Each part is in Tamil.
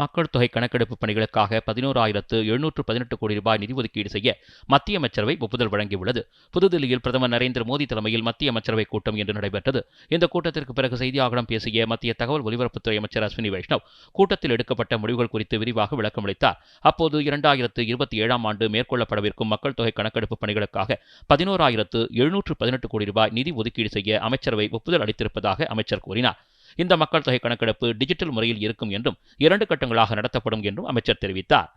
மக்கள் தொகை கணக்கெடுப்பு பணிகளுக்காக பதினோராயிரத்து எழுநூற்று பதினெட்டு கோடி ரூபாய் நிதி ஒதுக்கீடு செய்ய மத்திய அமைச்சரவை ஒப்புதல் வழங்கியுள்ளது. புதுதில்லியில் பிரதமர் நரேந்திர மோடி தலைமையில் மத்திய அமைச்சரவை கூட்டம் இன்று நடைபெற்றது. இந்த கூட்டத்திற்கு பிறகு செய்தியாளர்களிடம் பேசிய மத்திய தகவல் ஒலிபரப்புத்துறை அமைச்சர் அஸ்வினி வைஷ்ணவ் கூட்டத்தில் எடுக்கப்பட்ட முடிவுகள் குறித்து விரிவாக விளக்கமளித்தார் அப்போது இரண்டாயிரத்து இருபத்தி ஏழாம் ஆண்டு மேற்கொள்ளப்படவிருக்கும் மக்கள் தொகை கணக்கெடுப்பு பணிகளுக்காக பதினோராயிரத்து எழுநூற்று பதினெட்டு கோடி ரூபாய் நிதி ஒதுக்கீடு செய்ய அமைச்சரவை ஒப்புதல் அளித்திருப்பதாக அமைச்சர் கூறினார். இந்த மக்கள் தொகை கணக்கெடுப்பு டிஜிட்டல் முறையில் இருக்கும் என்றும் இரண்டு கட்டங்களாக நடத்தப்படும் என்றும் அமைச்சர் தெரிவித்தார்.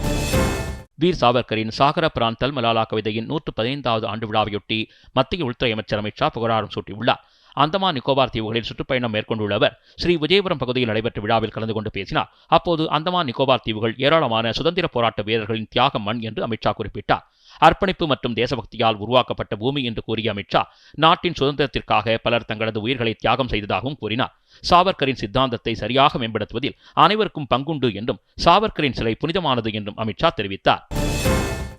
வீர் சாவர்கரின் சாகர பிராந்தல் மலாலா கவிதையின் நூற்று பதினைந்தாவது ஆண்டு விழாவையொட்டி மத்திய உள்துறை அமைச்சர் அமித் ஷா புகழாரம் சூட்டியுள்ளார். அந்தமான் நிக்கோபார் தீவுகளில் சுற்றுப்பயணம் மேற்கொண்டுள்ள அவர் ஸ்ரீ விஜயபுரம் பகுதியில் நடைபெற்ற விழாவில் கலந்து கொண்டு பேசினார். அப்போது அந்தமான் நிக்கோபார் தீவுகள் ஏராளமான சுதந்திர போராட்ட வீரர்களின் தியாக மண் என்று அமித்ஷா குறிப்பிட்டார். அர்ப்பணிப்பு மற்றும் தேசபக்தியால் உருவாக்கப்பட்ட பூமி என்று கூறிய அமித்ஷா நாட்டின் சுதந்திரத்திற்காக பலர் தங்களது உயிர்களை தியாகம் செய்ததாகவும் கூறினார். சாவர்கரின் சித்தாந்தத்தை சரியாக மேம்படுத்துவதில் அனைவருக்கும் பங்குண்டு என்றும் சாவர்கரின் சிலை புனிதமானது என்றும் அமித்ஷா தெரிவித்தார்.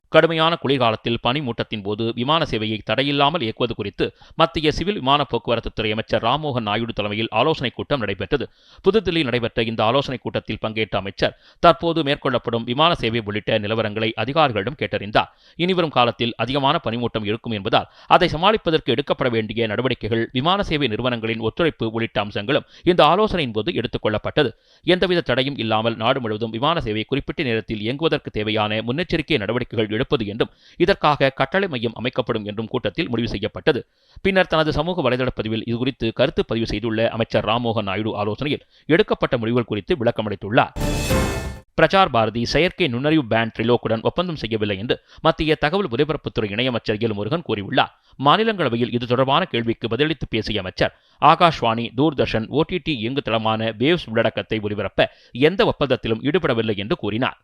கடுமையான குளிர்காலத்தில் பனிமூட்டத்தின் போது விமான சேவையை தடையில்லாமல் இயக்குவது குறித்து மத்திய சிவில் விமான போக்குவரத்து துறை அமைச்சர் ராம்மோகன் நாயுடு தலைமையில் ஆலோசனைக் கூட்டம் நடைபெற்றது. புதுதில்லியில் நடைபெற்ற இந்த ஆலோசனைக் கூட்டத்தில் பங்கேற்ற அமைச்சர் தற்போது மேற்கொள்ளப்படும் விமான சேவை உள்ளிட்ட நிலவரங்களை அதிகாரிகளிடம் கேட்டறிந்தார். இனிவரும் காலத்தில் அதிகமான பனிமூட்டம் இருக்கும் என்பதால் அதை சமாளிப்பதற்கு எடுக்கப்பட வேண்டிய நடவடிக்கைகள் விமான சேவை நிறுவனங்களின் ஒத்துழைப்பு உள்ளிட்ட அம்சங்களும் இந்த ஆலோசனையின் போது எடுத்துக் கொள்ளப்பட்டது. எந்தவித தடையும் இல்லாமல் நாடு முழுவதும் விமான சேவை குறிப்பிட்ட நேரத்தில் இயங்குவதற்கு தேவையான முன்னெச்சரிக்கை நடவடிக்கைகள் எடுப்பது என்றும் இதற்காக கட்டளை மையம் அமைக்கப்படும் என்றும் கூட்டத்தில் முடிவு செய்யப்பட்டது. பின்னர் தனது சமூக வலைதள பதிவில் இதுகுறித்து கருத்து பதிவு செய்துள்ள அமைச்சர் ராம்மோகன் நாயுடு ஆலோசனையில் எடுக்கப்பட்ட முடிவுகள் குறித்து விளக்கமளித்துள்ளார். பிரசார் பாரதி செயற்கை நுண்ணறிவு பேண்ட் ட்ரிலோக்குடன் ஒப்பந்தம் செய்யவில்லை என்று மத்திய தகவல் ஒலிபரப்புத்துறை இணையமைச்சர் எல் முருகன் கூறியுள்ளார். மாநிலங்களவையில் இது தொடர்பான கேள்விக்கு பதிலளித்து பேசிய அமைச்சர் ஆகாஷ்வாணி தூர்தர்ஷன் ஓடிடி இயங்கு தளமான வேவ்ஸ் உள்ளடக்கத்தை ஒலிபரப்ப எந்த ஒப்பந்தத்திலும் ஈடுபடவில்லை என்று கூறினார்.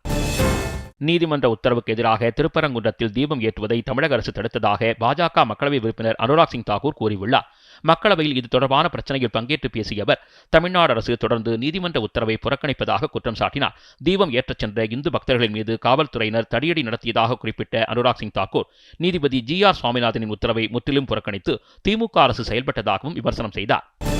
நீதிமன்ற உத்தரவுக்கு எதிராக திருப்பரங்குன்றத்தில் தீபம் ஏற்றுவதை தமிழக அரசு தடுத்ததாக பாஜக மக்களவை உறுப்பினர் அனுராக் சிங் தாக்கூர் கூறியுள்ளார். மக்களவையில் இது தொடர்பான பிரச்சனையில் பங்கேற்று பேசிய அவர் தமிழ்நாடு அரசு தொடர்ந்து நீதிமன்ற உத்தரவை புறக்கணிப்பதாக குற்றம் சாட்டினார். தீபம் ஏற்றச் சென்ற இந்து பக்தர்களின் மீது காவல்துறையினர் தடியடி நடத்தியதாக குறிப்பிட்ட அனுராக் சிங் தாக்கூர் நீதிபதி ஜி ஆர் சுவாமிநாதனின் உத்தரவை முற்றிலும் புறக்கணித்து திமுக அரசு செயல்பட்டதாகவும் விமர்சனம் செய்தார்.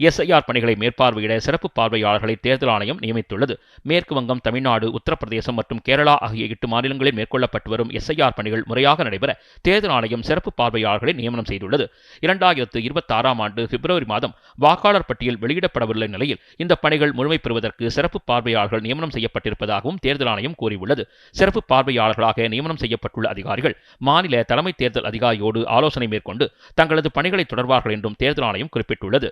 எஸ்ஐஆர் பணிகளை மேற்பார்வையிட சிறப்பு பார்வையாளர்களை தேர்தல் ஆணையம் நியமித்துள்ளது. மேற்கு வங்கம் தமிழ்நாடு உத்தரப்பிரதேசம் மற்றும் கேரளா ஆகிய எட்டு மாநிலங்களில் மேற்கொள்ளப்பட்டு வரும் எஸ்ஐஆர் பணிகள் முறையாக நடைபெற தேர்தல் ஆணையம் சிறப்பு பார்வையாளர்களை நியமனம் செய்துள்ளது. இரண்டாயிரத்து இருபத்தாறாம் ஆண்டு பிப்ரவரி மாதம் வாக்காளர் பட்டியல் வெளியிடப்படவில்லை நிலையில் இந்த பணிகள் முழுமை பெறுவதற்கு சிறப்பு பார்வையாளர்கள் நியமனம் செய்யப்பட்டிருப்பதாகவும் தேர்தல் ஆணையம் கூறியுள்ளது. சிறப்பு பார்வையாளர்களாக நியமனம் செய்யப்பட்டுள்ள அதிகாரிகள் மாநில தலைமை தேர்தல் அதிகாரியோடு ஆலோசனை மேற்கொண்டு தங்களது பணிகளை தொடர்வார்கள் என்றும் தேர்தல் ஆணையம் குறிப்பிட்டுள்ளது.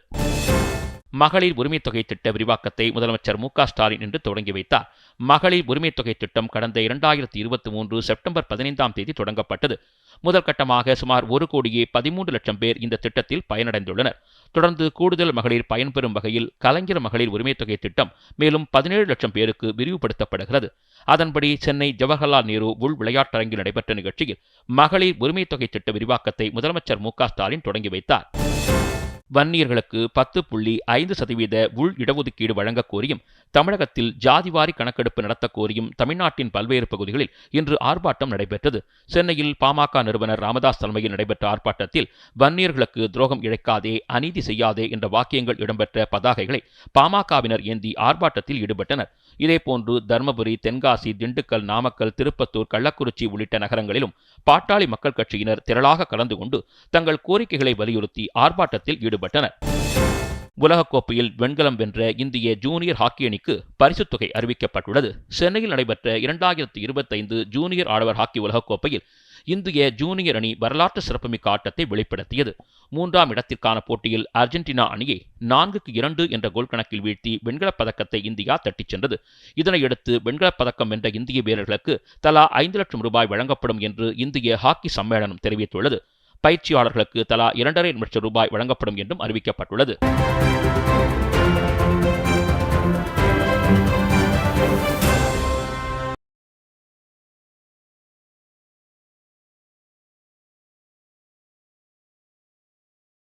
மகளிர் உரிமைத் தொகை திட்ட விரிவாக்கத்தை முதலமைச்சர் மு ஸ்டாலின் இன்று தொடங்கி வைத்தார். மகளிர் உரிமைத் தொகை திட்டம் கடந்த இரண்டாயிரத்தி இருபத்தி மூன்று செப்டம்பர் பதினைந்தாம் தேதி தொடங்கப்பட்டது. முதல் கட்டமாக சுமார் ஒரு கோடியே பதிமூன்று லட்சம் பேர் இந்த திட்டத்தில் பயனடைந்துள்ளனர். தொடர்ந்து கூடுதல் மகளிர் பயன்பெறும் வகையில் கலைஞர் மகளிர் உரிமைத் தொகை திட்டம் மேலும் பதினேழு லட்சம் பேருக்கு விரிவுபடுத்தப்படுகிறது. அதன்படி சென்னை ஜவஹர்லால் நேரு உள் விளையாட்டரங்கில் நடைபெற்ற நிகழ்ச்சியில் மகளிர் உரிமைத் தொகை திட்ட விரிவாக்கத்தை முதலமைச்சர் மு ஸ்டாலின் தொடங்கி வைத்தார். வன்னியர்களுக்கு பத்து புள்ளி ஐந்து சதவீத உள் இடஒதுக்கீடு வழங்கக் கோரியும் தமிழகத்தில் ஜாதிவாரி கணக்கெடுப்பு நடத்தக் கோரியும் தமிழ்நாட்டின் பல்வேறு பகுதிகளில் இன்று ஆர்ப்பாட்டம் நடைபெற்றது. சென்னையில் பாமக நிறுவனர் ராமதாஸ் தலைமையில் நடைபெற்ற ஆர்ப்பாட்டத்தில் வன்னியர்களுக்கு துரோகம் இழைக்காதே அநீதி செய்யாதே என்ற வாக்கியங்கள் இடம்பெற்ற பதாகைகளை பாமகவினர் ஏந்தி ஆர்ப்பாட்டத்தில் ஈடுபட்டனர். இதேபோன்று தருமபுரி தென்காசி திண்டுக்கல் நாமக்கல் திருப்பத்தூர் கள்ளக்குறிச்சி உள்ளிட்ட நகரங்களிலும் பாட்டாளி மக்கள் கட்சியினர் திரளாக கலந்து கொண்டு தங்கள் கோரிக்கைகளை வலியுறுத்தி ஆர்ப்பாட்டத்தில் ஈடுபட்டனர் உலகக்கோப்பையில் வெண்கலம் வென்ற இந்திய ஜூனியர் ஹாக்கி அணிக்கு பரிசுத் தொகை அறிவிக்கப்பட்டுள்ளது. சென்னையில் நடைபெற்ற இரண்டாயிரத்தி இருபத்தைந்து ஜூனியர் ஆடவர் ஹாக்கி உலகக்கோப்பையில் இந்திய ஜூனியர் அணி வரலாற்று சிறப்புமிக்க ஆட்டத்தை வெளிப்படுத்தியது. மூன்றாம் இடத்திற்கான போட்டியில் அர்ஜென்டினா அணியை நான்குக்கு இரண்டு என்ற கோல் கணக்கில் வீழ்த்தி வெண்கலப் பதக்கத்தை இந்தியா தட்டிச் சென்றது. இதனையடுத்து வெண்கலப் பதக்கம் வென்ற இந்திய வீரர்களுக்கு தலா ஐந்து லட்சம் ரூபாய் வழங்கப்படும் என்று இந்திய ஹாக்கி சம்மேளனம் தெரிவித்துள்ளது. பயிற்சியாளர்களுக்கு தலா இரண்டரை லட்சம் ரூபாய் வழங்கப்படும் என்றும் அறிவிக்கப்பட்டுள்ளது.